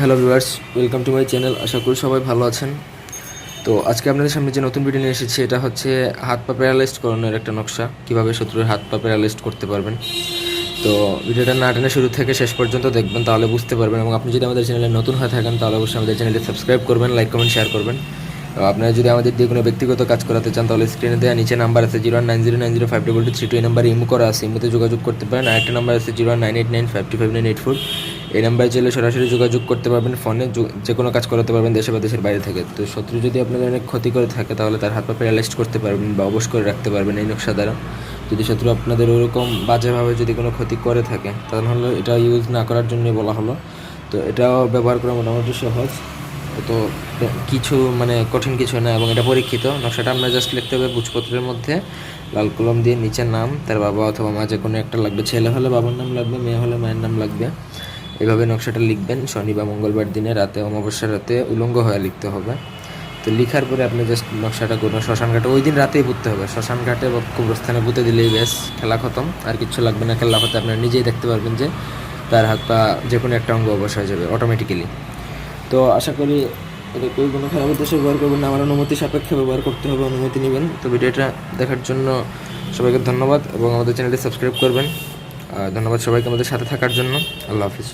Hello viewers, welcome to my channel. আশা করি সবাই ভালো আছেন। তো আজকে আপনাদের সামনে যে নতুন ভিডিও নিয়ে এসেছি, এটা হচ্ছে হাত পা প্যারালাইজড করানোর একটা নকশা, কীভাবে শত্রুর হাত পা প্যারালাইজড করতে পারবেন। তো ভিডিওটা না টেনে শুরু থেকে শেষ পর্যন্ত দেখবেন, তাহলে বুঝতে পারবেন। এবং আপনি যদি আমাদের চ্যানেলে নতুন হয়ে থাকেন, তাহলে অবশ্যই আমাদের চ্যানেলটি সাবস্ক্রাইব করবেন লাইক কমেন্ট শেয়ার করবেন। আপনারা যদি আমাদের দিয়ে কোনো ব্যক্তিগত কাজ করাতে চান, তাহলে স্ক্রিনে দেওয়া নিচে নাম্বার আছে zero nine zero nine zero five double two three two এই নাম্বারে ইমো করা আছে, ইমোতে যোগাযোগ করতে পারেন। আরেকটা নাম্বার আছে zero nine eight nine five two five nine eight four এই নাম্বারে চাইলে সরাসরি যোগাযোগ করতে পারবেন, ফোনে যে কোনো কাজ করাতে পারবেন দেশে বা দেশের বাইরে থেকে। তো শত্রু যদি আপনাদের অনেক ক্ষতি করে থাকে, তাহলে তার হাত পা প্যারালাইজড করতে পারবেন বা অবশ করে রাখতে পারবেন এই নকশা দ্বারা। যদি শত্রু আপনাদের ওরকম বাজেভাবে যদি কোনো ক্ষতি করে থাকে, তাহলে এটা ইউজ না করার জন্যই বলা হলো। তো এটাও ব্যবহার করা মোটামুটি সহজ। তো কিছু মানে কঠিন কিছু না এবং এটা পরীক্ষিত। নকশাটা আমরা জাস্ট লিখতে হবে বুঝপত্রের মধ্যে। লাল কলম দিয়ে নিচের নাম, তার বাবা অথবা মা যে কোনো একটা লাগবে। ছেলে হলে বাবার নাম লাগবে, মেয়ে হলে মায়ের নাম লাগবে। এভাবে নকশাটা লিখবেন। শনি বা মঙ্গলবার দিনে রাতে, অমাবস্যার রাতে উলঙ্গ হয়ে লিখতে হবে। তো লিখার পরে আপনি জাস্ট নকশাটা কোনো শ্মশান ঘাটে ওই দিন রাতেই পুঁততে হবে। শ্মশান ঘাটে কবরস্থানে পুঁতে দিলেই ব্যাস, খেলা খতম। আর কিছু লাগবে না, খেলা হতে আপনারা নিজেই দেখতে পারবেন যে তার হাত পা যে কোনো একটা অঙ্গ অবশ হয়ে যাবে অটোমেটিক্যালি তো আশা করি এটা কেউ কোনো খারাপ উদ্দেশ্যে ব্যবহার করবেন না। আমার অনুমতি সাপেক্ষে ব্যবহার করতে হবে, অনুমতি নেবেন। তো ভিডিওটা দেখার জন্য সবাইকে ধন্যবাদ এবং আমাদের চ্যানেলটি সাবস্ক্রাইব করবেন। ধন্যবাদ সবাইকে আমাদের সাথে থাকার জন্য। আল্লাহ হাফিজ।